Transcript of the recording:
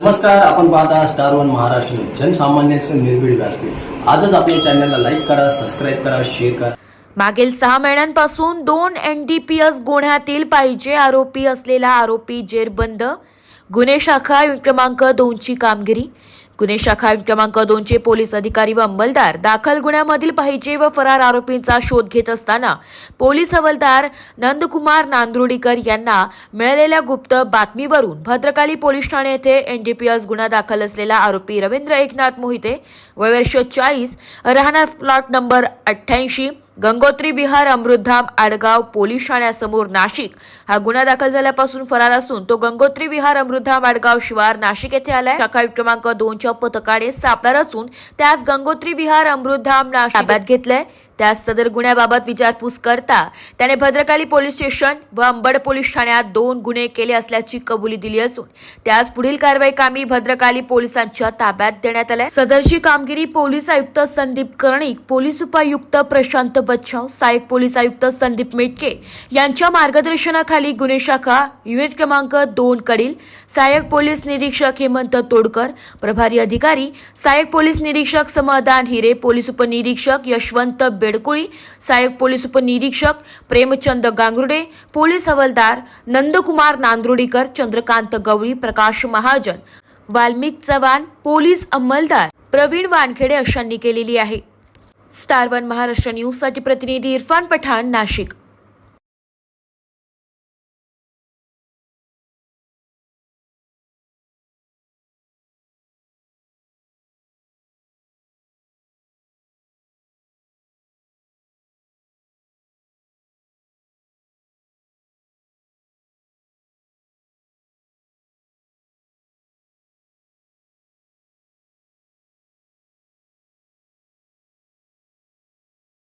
नमस्कार आपण पाहता स्टार वन महाराष्ट्र जनसामान्यांचं निर्भीड व्यासपीठ. आजच आपल्या चॅनलला लाईक करा सबस्क्राईब करा शेअर करा. मागील सहा महिन्यांपासून दोन एन डी पी एस गुन्ह्यातील पाहिजे आरोपी असलेला आरोपी जेरबंद गुन्हे शाखा क्रमांक दोनची कामगिरी. गुन्हे शाखा क्रमांक दोनचे पोलीस अधिकारी व अंमलदार दाखल गुन्ह्यामधील पाहिजे व फरार आरोपींचा शोध घेत असताना पोलीस हवालदार नंदकुमार नांदुर्डीकर यांना मिळालेल्या गुप्त बातमीवरून भद्रकाली पोलीस ठाणे येथे एनडीपीएस गुन्हा दाखल असलेला आरोपी रवींद्र एकनाथ मोहिते वयवर्ष चाळीस राहणार प्लॉट नंबर अठ्ठ्याऐंशी गंगोत्री विहार अमृतधाम आडगाव पोलीस ठाण्यासमोर नाशिक. हा गुन्हा दाखल झाल्यापासून फरार असून तो गंगोत्री विहार अमृतधाम आडगाव शिवार नाशिक येथे आलाय. शाखा क्रमांक दोनच्या पथकाने सापणार असून त्यास गंगोत्री विहार अमृतधाम नाशिक ताब्यात घेतलंय. त्यास सदर गुन्ह्याबाबत विचारपूस करता त्याने भद्रकाली पोलीस स्टेशन व अंबड पोलीस ठाण्यात दोन गुन्हे केले असल्याची कबुली दिली असून त्यास पुढील कारवाई कामी भद्रकाली पोलिसांच्या ताब्यात देण्यात आल्या. सदरची कामगिरी पोलीस आयुक्त संदीप कर्णिक पोलीस उपायुक्त प्रशांत बच्छाव सहाय्यक पोलीस आयुक्त संदीप मेटके यांच्या मार्गदर्शनाखाली गुन्हे शाखा युनिट क्रमांक दोन कडील सहाय्यक पोलीस निरीक्षक हेमंत तोडकर प्रभारी अधिकारी सहाय्यक पोलीस निरीक्षक समाधान हिरे पोलीस उपनिरीक्षक यशवंत बेडकुळी सहाय्यक पोलीस उपनिरीक्षक प्रेमचंद गांगुर्डे पोलीस हवालदार नंदकुमार नांदुर्डीकर चंद्रकांत गवळी प्रकाश महाजन वाल्मिक चव्हाण पोलीस अंमलदार प्रवीण वानखेडे अशांनी केलेली आहे. स्टार वन महाराष्ट्र न्यूजसाठी प्रतिनिधी इरफान पठाण नाशिक.